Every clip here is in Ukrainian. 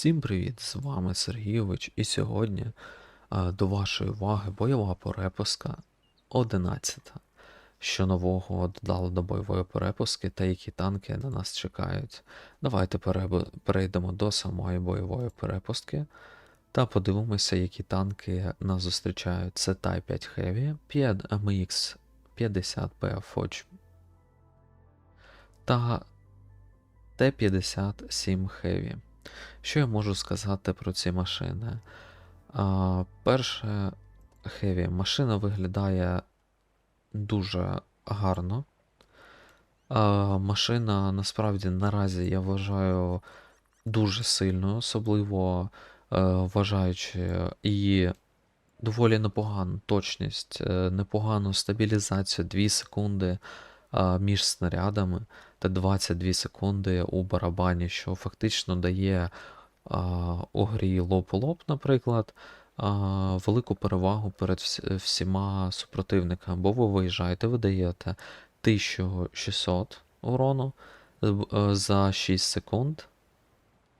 Всім привіт! З вами Сергійович, і сьогодні е, до вашої уваги бойова перепуска 11. Що нового додали до бойової перепуски та які танки на нас чекають. Давайте перейдемо до самої бойової перепустки та подивимося, які танки нас зустрічають. Це Type 5 Heavy, 5 MX 50P Forge та Т-57 Heavy. Що я можу сказати про ці машини? А, перше, Heavy. Машина виглядає дуже гарно. А, машина насправді наразі я вважаю дуже сильною, особливо е, вважаючи її доволі непогану точність, е, непогану стабілізацію 2 секунди між снарядами та 22 секунди у барабані, що фактично дає у грі лоб-лоб, наприклад, велику перевагу перед всіма супротивниками, бо ви виїжджаєте, ви даєте 1600 урону е, за 6 секунд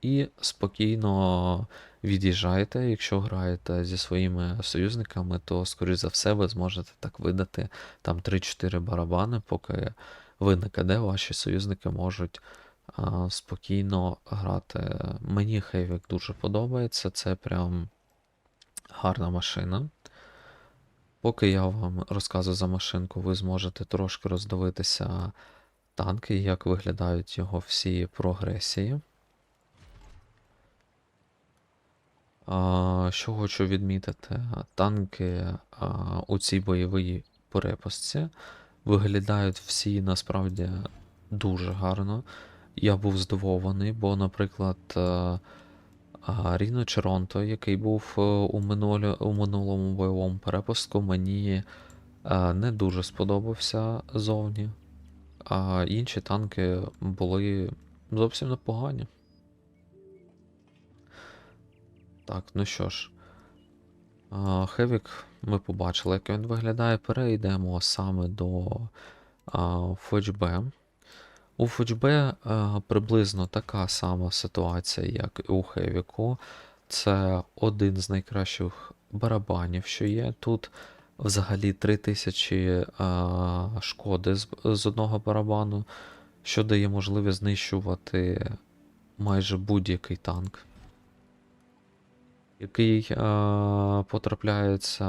і спокійно від'їжджаєте. Якщо граєте зі своїми союзниками, то, скоріш за все, ви зможете так видати там 3-4 барабани, поки ви не КД, ваші союзники можуть а, спокійно грати. Мені Хейвік дуже подобається, це прям гарна машина. Поки я вам розказую за машинку, ви зможете трошки роздивитися танки, як виглядають його всі прогресії. А, що хочу відмітити, танки у цій бойовій перепустці виглядають всі насправді дуже гарно. Я був здивований, бо, наприклад, е, Ріно Черонто, який був е, у, минулому бойовому перепустку, мені е, не дуже сподобався зовні. А інші танки були зовсім непогані. Так, ну що ж. Хевік ми побачили, як він виглядає. Перейдемо саме до а, ФОЧБ. У ФОЧБ а, приблизно така сама ситуація, як і у Хевіку. Це один з найкращих барабанів, що є. Тут взагалі 3000 а, шкоди з одного барабану, що дає можливість знищувати майже будь-який танк який е, потрапляється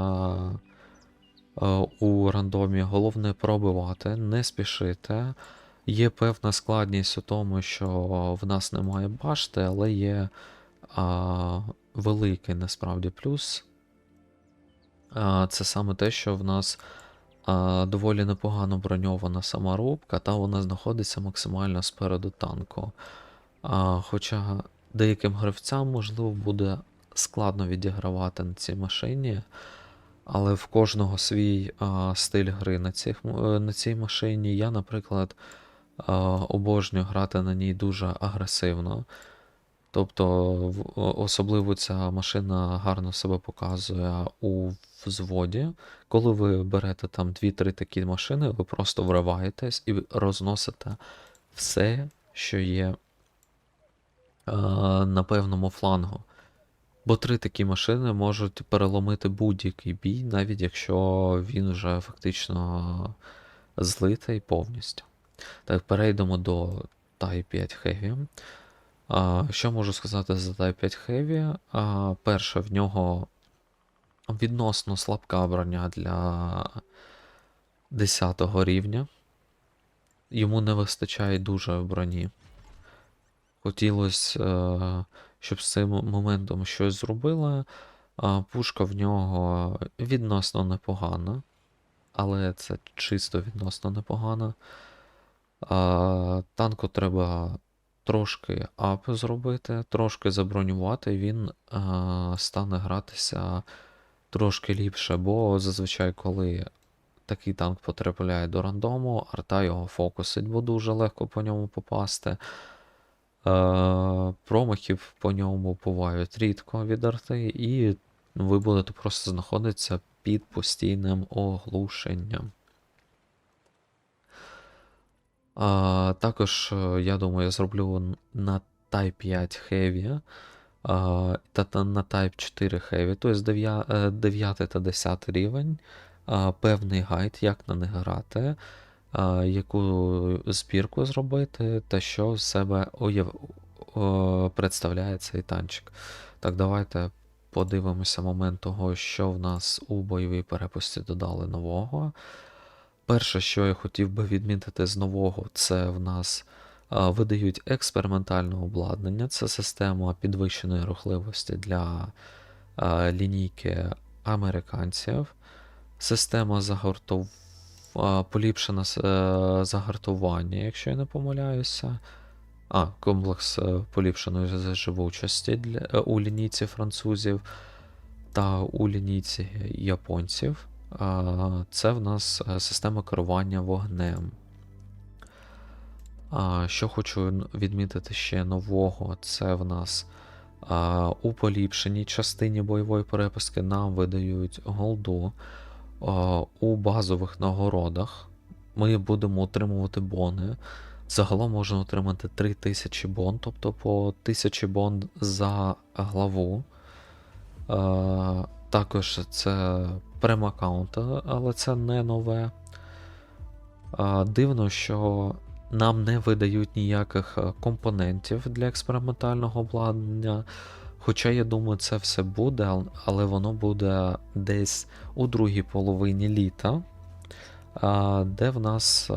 е, у рандомі. Головне пробивати, не спішити. Є певна складність у тому, що в нас немає башти, але є а, великий насправді плюс. А, це саме те, що в нас а, доволі непогано броньована сама рубка, та вона знаходиться максимально спереду танку. А, хоча деяким гравцям, можливо, буде складно відігравати на цій машині, але в кожного свій а, стиль гри на, цих, е, на цій машині. Я, наприклад, а, обожнюю грати на ній дуже агресивно. Тобто, особливо ця машина гарно себе показує у взводі. Коли ви берете там 2-3 такі машини, ви просто вриваєтесь і розносите все, що є а, на певному флангу. Бо три такі машини можуть переломити будь-який бій, навіть якщо він вже фактично злитий повністю. Так, перейдемо до Type 5 Heavy. А, що можу сказати за Type 5 Heavy? А, перше, в нього відносно слабка броня для 10 рівня. Йому не вистачає дуже броні. Хотілося, е, щоб з цим моментом щось зробили. А, Пушка в нього відносно непогана, але це чисто відносно непогана. Танку треба трошки ап зробити, трошки забронювати, він стане гратися трошки ліпше, бо зазвичай, коли такий танк потрапляє до рандому, арта його фокусить, бо дуже легко по ньому попасти. Е, промахів по ньому бувають рідко від арти, і ви будете просто знаходитися під постійним оглушенням. А, також, е, я думаю, я зроблю на Type 5 Heavy а, та, на Type 4 Heavy, тобто 9, 9 та 10 рівень, а, певний гайд, як на них грати, яку збірку зробити, та що з себе уяв... представляє цей танчик. Так, давайте подивимося момент того, що в нас у бойовій перепусті додали нового. Перше, що я хотів би відмітити з нового, це в нас видають експериментальне обладнання. Це система підвищеної рухливості для лінійки американців. Система загортов... с- е, загартування, якщо я не помиляюся. А, комплекс е, поліпшеної живучості для, е, у лінійці французів та у лінійці японців. Це в нас система керування вогнем. Що хочу відмітити ще нового, це в нас у поліпшеній частині бойової перепустки нам видають голду. А, У базових нагородах ми будемо отримувати бони. Загалом можна отримати 3000 бон, тобто по 1000 бон за главу. Е, також це прем-аккаунт, але це не нове. Е, дивно, що нам не видають ніяких е, компонентів для експериментального обладнання. Хоча, я думаю, це все буде, але воно буде десь у другій половині літа, де в нас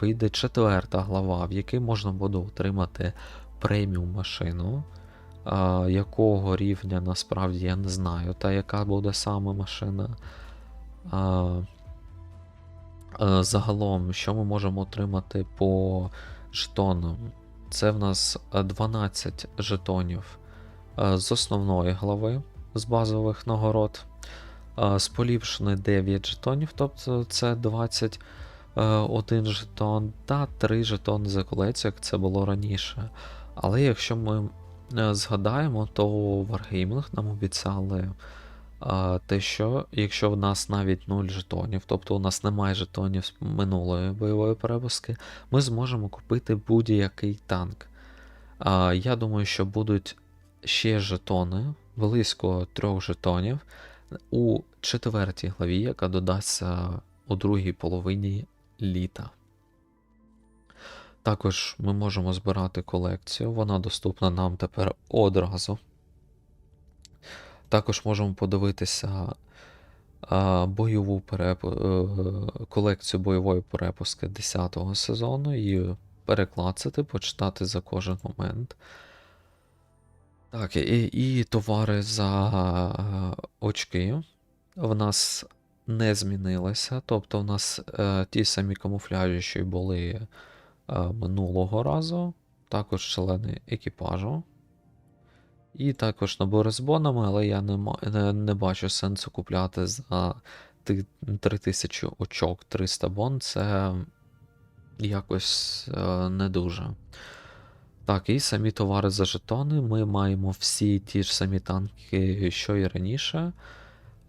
вийде четверта глава, в якій можна буде отримати преміум машину. Якого рівня насправді я не знаю, та яка буде саме машина. Е, загалом, що ми можемо отримати по жетонам? Це в нас е, 12 жетонів е, з основної глави, з базових нагород. Е, З поліпшеної 9 жетонів, тобто це 21 жетон та 3 жетони за колекцію, як це було раніше. Але якщо ми е, згадаємо, то Wargaming нам обіцяли те, що якщо в нас навіть 0 жетонів, тобто у нас немає жетонів з минулої бойової перепустки, ми зможемо купити будь-який танк. Я думаю, що будуть ще жетони, близько трьох жетонів у четвертій главі, яка додасться у другій половині літа. Також ми можемо збирати колекцію, вона доступна нам тепер одразу. Також можемо подивитися бойову перепу... е, колекцію бойової перепустки 10-го сезону і переклацати, почитати за кожен момент. Так, і, і товари за е, очки в нас не змінилися. Тобто, в нас е, ті самі камуфляжі, що й були е, минулого разу, також члени екіпажу. І також набори з бонами, але я не, не, не бачу сенсу купляти за ти- 3000 очок 300 бон. Це якось е, не дуже. Так, і самі товари за жетони. Ми маємо всі ті ж самі танки, що і раніше.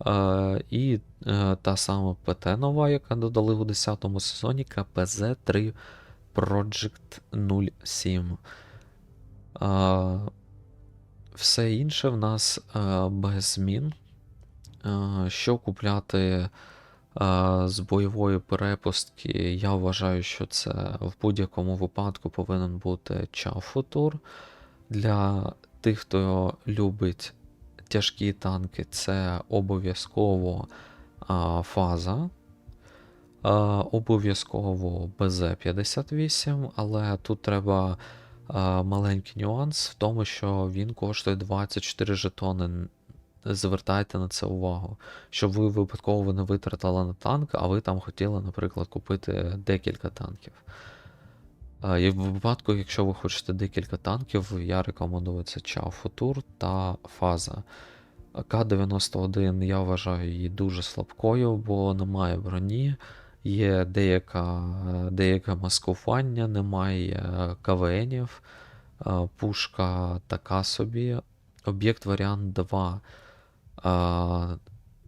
Е, і е, та сама ПТ нова, яка додали у 10 сезоні, КПЗ 3 Project 07. Е, все інше в нас е, без змін. Е, що купляти з бойової перепустки, я вважаю, що це в будь-якому випадку повинен бути чафутур. Для тих, хто любить тяжкі танки, це обов'язково фаза. Обов'язково БЗ-58, але тут треба маленький нюанс в тому, що він коштує 24 жетони. Звертайте на це увагу, щоб ви випадково не витратили на танк, а ви там хотіли, наприклад, купити декілька танків. І в випадку, якщо ви хочете декілька танків, я рекомендую це Чао Футур та Фаза. К-91 я вважаю її дуже слабкою, бо немає броні, є деяка, деяке маскування, немає КВНів, е, пушка така собі. Об'єкт варіант 2 е,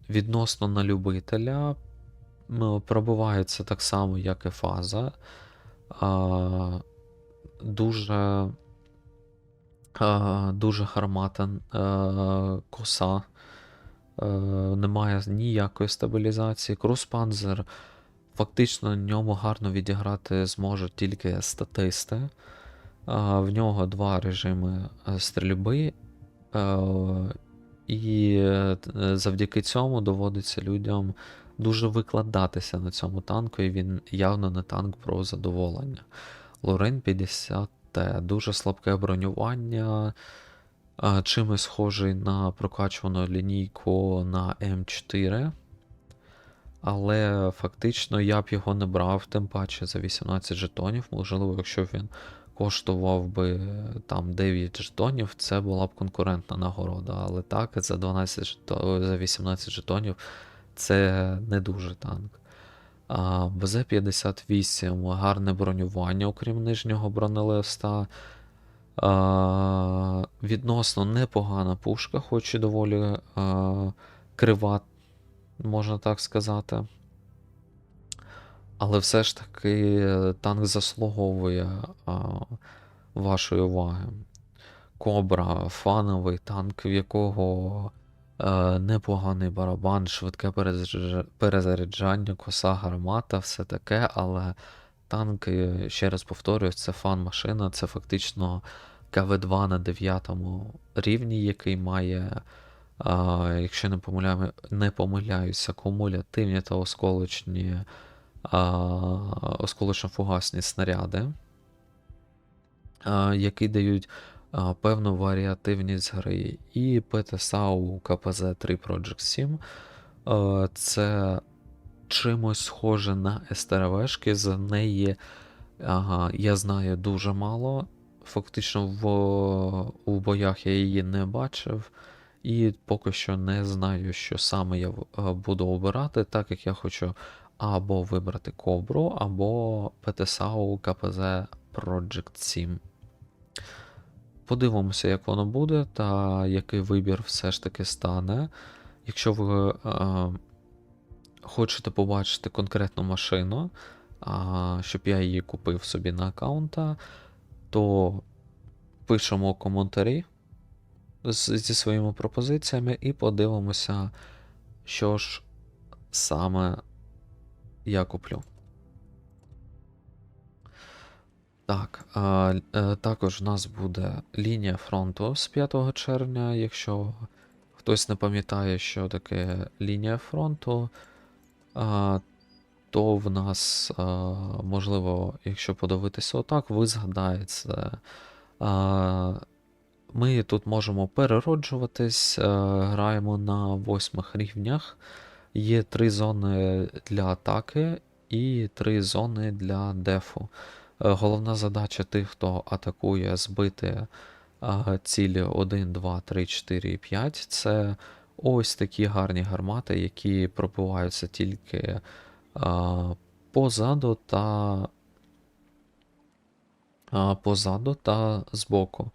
відносно на любителя м, пробивається так само, як і фаза. Дуже Е, дуже гармата, е, коса. Е, немає ніякої стабілізації. Круспанзер фактично на ньому гарно відіграти зможуть тільки статисти. Е, в нього два режими е, стрільби. І е, завдяки цьому доводиться людям дуже викладатися на цьому танку, і він явно не танк про задоволення. Лорен 50Т, дуже слабке бронювання, чимось схожий на прокачувану лінійку на М4. Але фактично я б його не брав, тим паче за 18 жетонів. Можливо, якщо він коштував би е, там 9 жетонів, це була б конкурентна нагорода. Але так, за 12 жето- за 18 жетонів це не дуже танк. А, БЗ-58 гарне бронювання, окрім нижнього бронелиста. А, відносно непогана пушка, хоч і доволі а, крива, можна так сказати. Але все ж таки е, танк заслуговує а, вашої уваги. Кобра, фановий танк, в якого е, непоганий барабан, швидке перезаряджання, коса гармата, все таке, але танк, е, ще раз повторюю, це фан-машина, це фактично КВ-2 на 9 рівні, який має, а, якщо не, помиляю, не помиляюся, кумулятивні та осколочні, а, осколочно-фугасні снаряди, а, які дають а, певну варіативність гри. І ПТСАУ КПЗ-3 Project 7 а, це чимось схоже на СТРВшки, з неї ага, я знаю дуже мало. Фактично в, у боях я її не бачив, і поки що не знаю, що саме я буду обирати, так як я хочу або вибрати Кобру, або ПТСАУ КПЗ Project 7. Подивимося, як воно буде, та який вибір все ж таки стане. Якщо ви е, хочете побачити конкретну машину, а, щоб я її купив собі на аккаунта, то пишемо коментарі зі своїми пропозиціями і подивимося, що ж саме я куплю. Так, а, е, також в нас буде лінія фронту з 5 червня. Якщо хтось не пам'ятає, що таке лінія фронту, а, то в нас, а, можливо, якщо подивитися отак, ви згадаєте. А, Ми тут можемо перероджуватись, а, граємо на восьмих рівнях. Є три зони для атаки і три зони для дефу. Е, Головна задача тих, хто атакує, збити цілі 1, 2, 3, 4 і 5. Це ось такі гарні гармати, які пробиваються тільки позаду та позаду та збоку.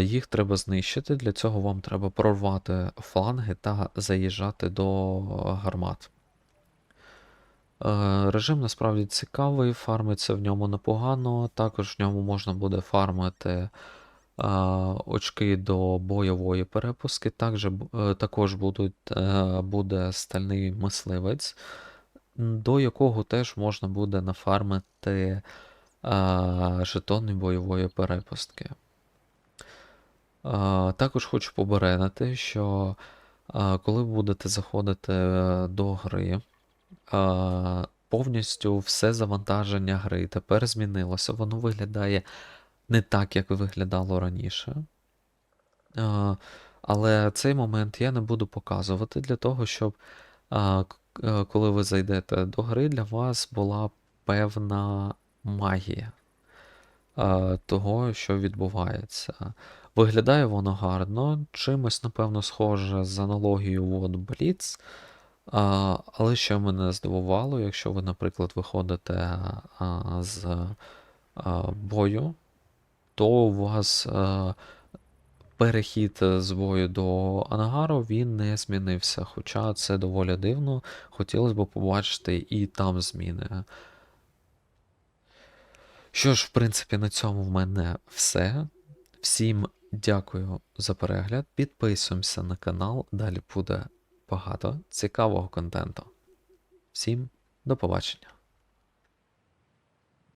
Їх треба знищити. Для цього вам треба прорвати фланги та заїжджати до гармат. Е, Режим насправді цікавий, фармиться в ньому непогано. Також в ньому можна буде фармити е, очки до бойової перепустки. Також, е, також будуть, буде стальний мисливець, до якого теж можна буде нафармити жетони бойової перепустки. Також хочу поберегнути, що коли будете заходити е, до гри, повністю все завантаження гри тепер змінилося. Воно виглядає не так, як виглядало раніше. Але цей момент я не буду показувати для того, щоб е, коли ви зайдете до гри, для вас була певна магія того, що відбувається. Виглядає воно гарно, чимось, напевно, схоже з аналогією от Blitz. А, але що мене здивувало, якщо ви, наприклад, виходите а, з а, бою, то у вас а, перехід з бою до ангару він не змінився. Хоча це доволі дивно, хотілося б побачити і там зміни. Що ж, в принципі, на цьому в мене все. Всім дякую за перегляд. Підписуємося на канал, далі буде багато цікавого контенту. Всім до побачення.